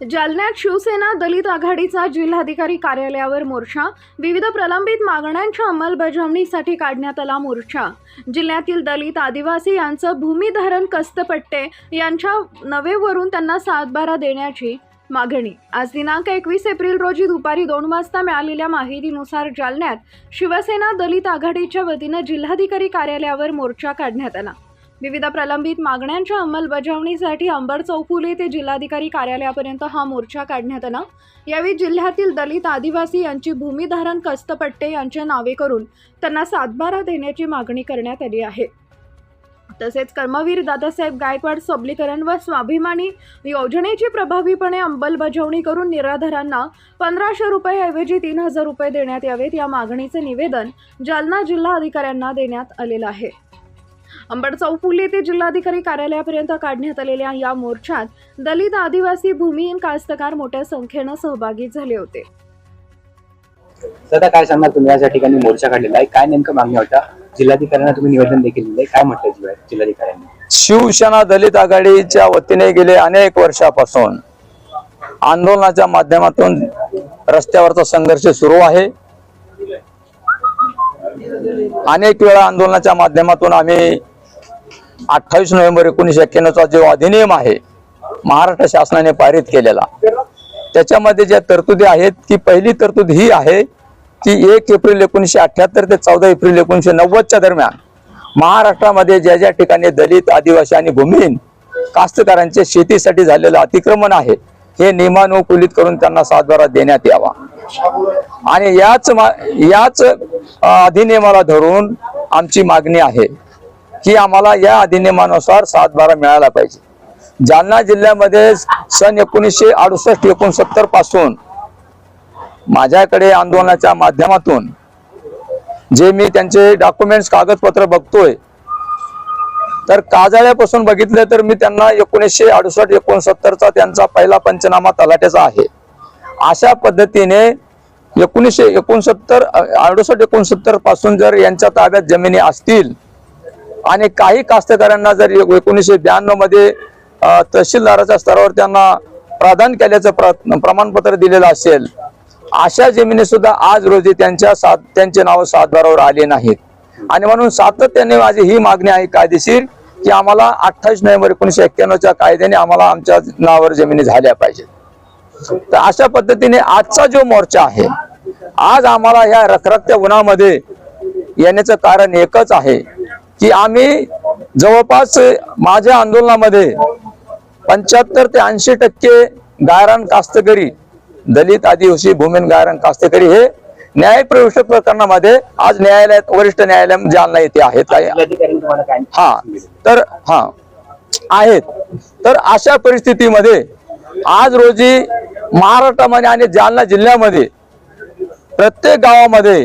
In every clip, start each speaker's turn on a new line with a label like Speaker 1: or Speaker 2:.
Speaker 1: जालन्यात शिवसेना दलित आघाडीचा जिल्हाधिकारी कार्यालयावर मोर्चा. विविध प्रलंबित मागण्यांच्या अंमलबजावणीसाठी काढण्यात आला मोर्चा. जिल्ह्यातील दलित आदिवासी यांचं भूमिधारण कस्तपट्टे यांच्या नवेवरून त्यांना सातबारा देण्याची मागणी. आज दिनांक एकवीस एप्रिल रोजी दुपारी दोन वाजता मिळालेल्या माहितीनुसार जालन्यात शिवसेना दलित आघाडीच्या वतीनं जिल्हाधिकारी कार्यालयावर मोर्चा काढण्यात आला. विविध प्रलंबित मागण्यांच्या अंमलबजावणीसाठी अंबड चौफुले ते जिल्हाधिकारी कार्यालयापर्यंत हा मोर्चा काढण्यात आला. यावेळी जिल्ह्यातील दलित आदिवासी यांची भूमिधारण कस्तपट्टे यांच्या नावे करून त्यांना सातबारा देण्याची मागणी करण्यात आली आहे. तसेच कर्मवीर दादासाहेब गायकवाड सबलीकरण व स्वाभिमानी योजनेची प्रभावीपणे अंमलबजावणी करून निराधारांना पंधराशे रुपयाऐवजी तीन हजार रुपये देण्यात यावेत या मागणीचे निवेदन जालना जिल्हा अधिकाऱ्यांना देण्यात आलेलं आहे. अंबड चौफुली ते जिल्हाधिकारी कार्यालयापर्यंत काढण्यात आलेल्या या मोर्चात दलित आदिवासी भूमिहीन कास्तकार मोठ्या संख्येनं सहभागी झाले होते.
Speaker 2: सध्या काय सांगणार तुम्ही? या ठिकाणी मोर्चा काढलेला आहे. काय नेमकं मागण्या होत्या जिल्हाधिकाऱ्यांना तुम्ही निवेदन देखील दिलंय. काय म्हटलंय जिल्हा- जिल्हाधिकाऱ्यांनी?
Speaker 3: शिवसेना दलित आघाडीच्या वतीने गेले अनेक वर्षापासून आंदोलनाच्या माध्यमातून रस्त्यावरचा संघर्ष सुरू आहे. अनेक वेळा आंदोलनाच्या माध्यमातून आम्ही अठ्ठावीस नोव्हेंबर एकोणीसशे एक्क्याण्णवचा जो अधिनियम आहे महाराष्ट्र शासनाने पारित केलेला त्याच्यामध्ये ज्या तरतुदी आहेत ती पहिली तरतूद ही आहे की एक एप्रिल एकोणीसशे अठ्याहत्तर ते चौदा एप्रिल एकोणीसशे नव्वदच्या दरम्यान महाराष्ट्रामध्ये ज्या ज्या ठिकाणी दलित आदिवासी आणि भूमिहीन कास्तकारांचे शेतीसाठी झालेलं अतिक्रमण आहे हे नियमानुकूलित करून त्यांना सातबारा देण्यात यावा. आणि याच याच अधिनियमाला धरून आमची मागणी आहे की आम्हाला या अधिनियमानुसार सातबारा मिळाला पाहिजे. जालना जिल्ह्यामध्ये सन एकोणीसशे अडुसष्ट एकोणसत्तरपासून माझ्याकडे आंदोलनाच्या माध्यमातून जे मी त्यांचे डॉक्युमेंट्स कागदपत्र बघतोय तर काजाळ्यापासून बघितलं तर मी त्यांना एकोणीसशे अडुसष्ट एकोणसत्तरचा त्यांचा पहिला पंचनामा तलाट्याचा आहे. अशा पद्धतीने एकोणीसशे एकोणसत्तर अडुसष्ट एकोणसत्तरपासून जर यांच्या ताब्यात जमिनी असतील आणि काही कास्तकारांना जर एकोणीसशे ब्याण्णवमध्ये तहसीलदाराच्या स्तरावर त्यांना प्रदान केल्याचं प्र- प्रमाणपत्र दिलेलं असेल अशा जमिनी सुद्धा आज रोजी त्यांच्या सात त्यांचे नाव सातबारावर आले नाहीत. आणि म्हणून सातत्याने माझी ही मागणी आहे कायदेशीर की आम्हाला अठ्ठावीस नोव्हेंबर एकोणीसशे एक्क्याण्णवच्या कायद्याने आम्हाला आमच्या नावावर जमिनी झाल्या पाहिजेत. तर अशा पद्धतीने आजचा जो मोर्चा आहे आज आम्हाला ह्या रखरखत्या उन्हामध्ये येण्याचं कारण एकच आहे की आम्ही जवळपास माझ्या आंदोलनामध्ये पंच्याहत्तर ते ऐंशी टक्के गायरान कास्तकरी दलित आदिवासी भूमीन गायरान कास्तकरी हे न्यायप्रविष्ट प्रकरणामध्ये आज न्यायालयात वरिष्ठ न्यायालय जालना येथे आहेत. हा तर हा आहेत. तर अशा परिस्थितीमध्ये आज रोजी महाराष्ट्रामध्ये आणि जालना जिल्ह्यामध्ये प्रत्येक गावामध्ये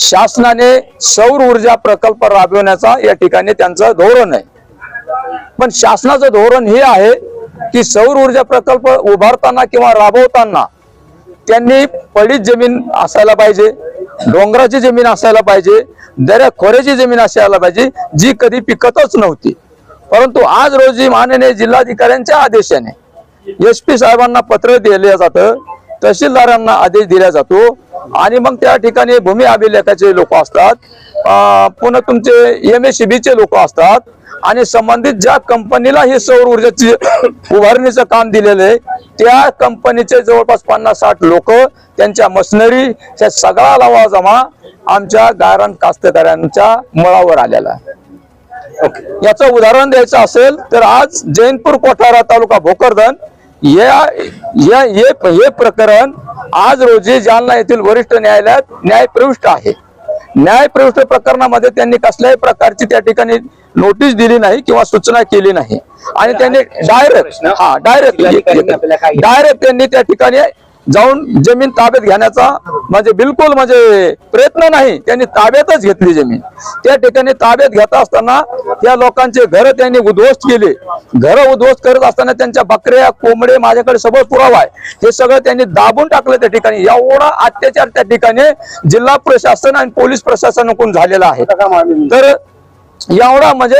Speaker 3: शासनाने सौर ऊर्जा प्रकल्प राबविण्याचा या ठिकाणी त्यांचं धोरण आहे. पण शासनाचं धोरण हे आहे की सौर ऊर्जा प्रकल्प उभारताना किंवा राबवताना त्यांनी पडीत जमीन असायला पाहिजे डोंगराची जमीन असायला पाहिजे दऱ्या खोऱ्याची जमीन असायला पाहिजे जी कधी पिकतच नव्हती. परंतु आज रोजी माननीय जिल्हाधिकाऱ्यांच्या आदेशाने एस पी साहेबांना पत्र दिलं जातं तहसीलदारांना आदेश दिला जातो आणि मग त्या ठिकाणी भूमी अभिलेखाचे लोक असतात पुन्हा तुमचे एम एस चे लोक असतात आणि संबंधित ज्या कंपनीला हे सौर ऊर्जेची उभारणीचं काम दिलेलं आहे त्या कंपनीचे जवळपास पन्नास साठ लोक त्यांच्या मशिनरी ह्या सगळा लावा जमा आमच्या गायरान कास्तकऱ्यांच्या मुळावर आलेला आहे. याचं उदाहरण द्यायचं असेल तर आज जैनपूर कोठारा तालुका भोकरदन या या हे हे प्रकरण आज रोजी जालना येथील वरिष्ठ न्यायालयात न्यायप्रविष्ट आहे. न्यायप्रविष्ट प्रकरणामध्ये त्यांनी कसल्याही प्रकारची त्या ठिकाणी नोटीस दिली नाही किंवा सूचना केली नाही. आणि त्यांनी डायरेक्ट हा डायरेक्ट डायरेक्ट त्यांनी त्या ठिकाणी जाऊन जमीन ताब्यात घेण्याचा म्हणजे बिलकुल म्हणजे प्रयत्न नाही. त्यांनी ताब्यातच घेतली जमीन. त्या ठिकाणी ताब्यात घेत असताना त्या लोकांचे घर त्यांनी उद्ध्वस्त केले. घर उद्ध्वस्त करत असताना त्यांच्या बकऱ्या कोंबडे माझ्याकडे सगळं पुरावा आहे. हे सगळं त्यांनी दाबून टाकलं त्या ठिकाणी. एवढा अत्याचार त्या ठिकाणी जिल्हा प्रशासन आणि पोलीस प्रशासनाकडून झालेला आहे. तर एवढा म्हणजे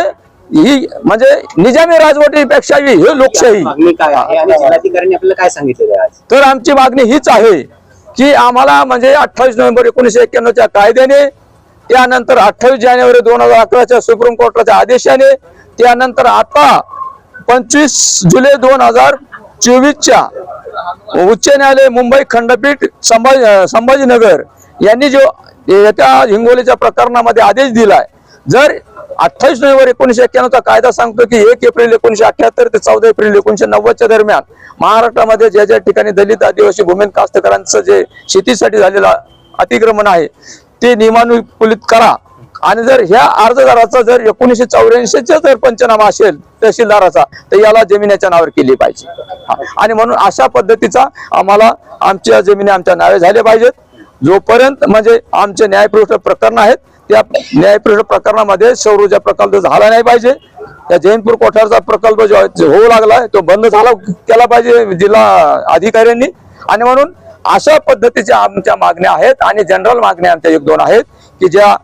Speaker 3: ही म्हणजे निजामी राजवटीपेक्षा ही लोकशाही.
Speaker 2: मागणी काय आहे? आणि जिल्हाधिकाऱ्यांनी आपल्याला काय सांगितलेलं आहे आज?
Speaker 3: तर आमची मागणी हीच आहे की आम्हाला म्हणजे अठ्ठावीस नोव्हेंबर एकोणीशे एक्क्याण्णवच्या कायद्याने त्यानंतर अठ्ठावीस जानेवारी दोन हजार अकराच्या सुप्रीम कोर्टाच्या आदेशाने त्यानंतर आता पंचवीस जुलै दोन हजार चोवीसच्या उच्च न्यायालय मुंबई खंडपीठ संभाजी संभाजीनगर यांनी जो त्या हिंगोलीच्या प्रकरणामध्ये आदेश दिलाय जर अठ्ठावीस नोव्हेंबर एकोणीशे एक्क्याण्णवचा कायदा सांगतो की एक एप्रिल एकोणीशे अठ्याहत्तर ते चौदा एप्रिल एकोणीशे नव्वदच्या दरम्यान महाराष्ट्रामध्ये ज्या ज्या ठिकाणी दलित आदिवासी भूमिन कास्तकरांचं जे शेतीसाठी झालेलं अतिक्रमण आहे ते नियमानुकुलित करा. आणि जर ह्या अर्जदाराचा जर एकोणीशे चौऱ्याऐंशीचा जर पंचनामा असेल तहसीलदाराचा तर याला जमिनीच्या नावावर केली पाहिजे. आणि म्हणून अशा पद्धतीचा आम्हाला आमच्या जमिनी आमच्या नावे झाल्या पाहिजेत. जोपर्यंत म्हणजे आमचे न्यायपृष्ठ प्रकरण आहेत त्या न्यायपृष्ठ प्रकरणामध्ये सौर ऊर्जा प्रकल्प झाला नाही पाहिजे. त्या जैनपूर कोठारचा प्रकल्प जो आहे, जो होऊ लागला तो बंद झाला केला पाहिजे जिल्हा अधिकाऱ्यांनी. आणि म्हणून अशा पद्धतीच्या आमच्या मागण्या आहेत आणि जनरल मागण्या आमच्या एक दोन आहेत की ज्या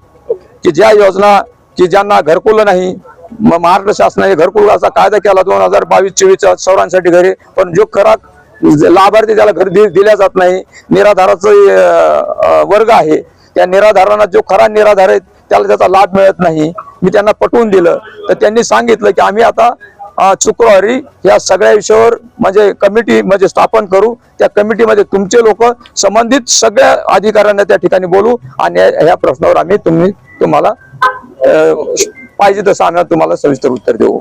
Speaker 3: की ज्या योजना की ज्यांना घरकुल नाही महाराष्ट्र शासनाने घरकुलाचा कायदा केला दोन हजार बावीस चोवीसच्या सौरांसाठी घरी पण जो खरा लाभार्थी त्याला घर दिल्या जात नाही. निराधाराचा वर्ग आहे. त्या निराधारांना जो खरा निराधार आहे त्याला त्याचा लाभ मिळत नाही. मी त्यांना पटवून दिलं. तर त्यांनी सांगितलं की आम्ही आता शुक्रवारी या सगळ्या विषयावर म्हणजे कमिटी म्हणजे स्थापन करू. त्या कमिटीमध्ये तुमचे लोक संबंधित सगळ्या अधिकाऱ्यांना त्या ठिकाणी बोलू आणि या- ह्या प्रश्नावर आम्ही तुम्ही तुम्हाला पाहिजे तसं आम्ही तुम्हाला सविस्तर उत्तर देऊ.